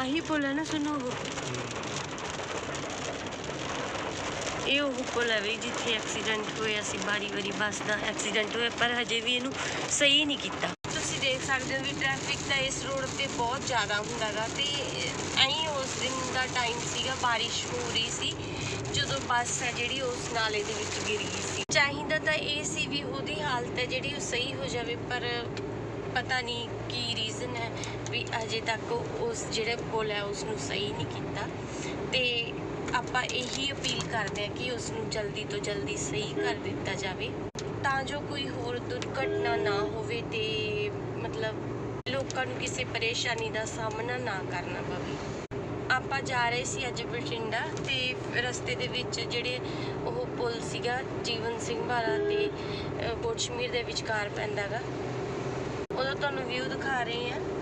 ਆਹੀ ਪੁੱਲ ਹੈ ਨਾ, ਸੁਣੋ ਉਹ। ਇਹ ਉਹ ਪੁੱਲ ਹੈ ਵੀ ਜਿੱਥੇ ਐਕਸੀਡੈਂਟ ਹੋਇਆ ਸੀ ਬਾਰੀ ਵਾਰੀ ਬੱਸ ਦਾ ਐਕਸੀਡੈਂਟ ਹੋਇਆ, ਪਰ ਹਜੇ ਵੀ ਇਹਨੂੰ ਸਹੀ ਨਹੀਂ ਕੀਤਾ। ਤੁਸੀਂ ਦੇਖ ਸਕਦੇ ਹੋ ਵੀ ਟ੍ਰੈਫਿਕ ਤਾਂ ਇਸ ਰੋਡ ਤੇ ਬਹੁਤ ਜ਼ਿਆਦਾ ਹੁੰਦਾ ਗਾ, ਤੇ ਐਂ ਉਸ ਦਿਨ ਦਾ ਟਾਈਮ ਸੀਗਾ, ਬਾਰਿਸ਼ ਹੋ ਰਹੀ ਸੀ, ਜਦੋਂ ਬੱਸ ਹੈ ਜਿਹੜੀ ਉਸ ਨਾਲੇ ਦੇ ਵਿੱਚ ਗਿਰ ਗਈ ਸੀ। ਚਾਹੀਦਾ ਤਾਂ ਇਹ ਸੀ ਵੀ ਉਹਦੀ ਹਾਲਤ ਹੈ ਜਿਹੜੀ ਉਹ ਸਹੀ ਹੋ ਜਾਵੇ, ਪਰ ਪਤਾ ਨਹੀਂ ਕੀ ਰੀਜ਼ਨ ਹੈ ਵੀ ਅਜੇ ਤੱਕ ਉਸ ਜਿਹੜਾ ਪੁਲ ਹੈ ਉਸ ਨੂੰ ਸਹੀ ਨਹੀਂ ਕੀਤਾ। ਤੇ ਆਪਾਂ ਇਹੀ ਅਪੀਲ ਕਰਦੇ ਹਾਂ ਕਿ ਉਸ ਨੂੰ ਜਲਦੀ ਤੋਂ ਜਲਦੀ ਸਹੀ ਕਰ ਦਿੱਤਾ ਜਾਵੇ। ਤਾਂ ਜੋ ਕੋਈ ਹੋਰ ਦੁਰਘਟਨਾ ਨਾ ਹੋਵੇ ਤੇ ਮਤਲਬ ਲੋਕਾਂ ਨੂੰ ਕਿਸੇ ਪਰੇਸ਼ਾਨੀ ਦਾ ਸਾਹਮਣਾ ਨਾ ਕਰਨਾ ਪਵੇ। ਆਪਾਂ ਜਾ ਰਹੇ ਸੀ ਅੱਜ ਬਠਿੰਡਾ ਤੇ ਰਸਤੇ ਦੇ ਵਿੱਚ ਜਿਹੜੇ ਉਹ ਪੁਲ ਸੀਗਾ ਜੀਵਨ ਸਿੰਘ ਵਾਲਾ ਤੇ ਅ, ਕੋਟਸ਼ਮੀਰ ਦੇ ਵਿਚਕਾਰ ਪੈਂਦਾਗਾ ਉਹਦਾ ਤੁਹਾਨੂੰ ਵਿਊ ਦਿਖਾ ਰਹੇ ਆ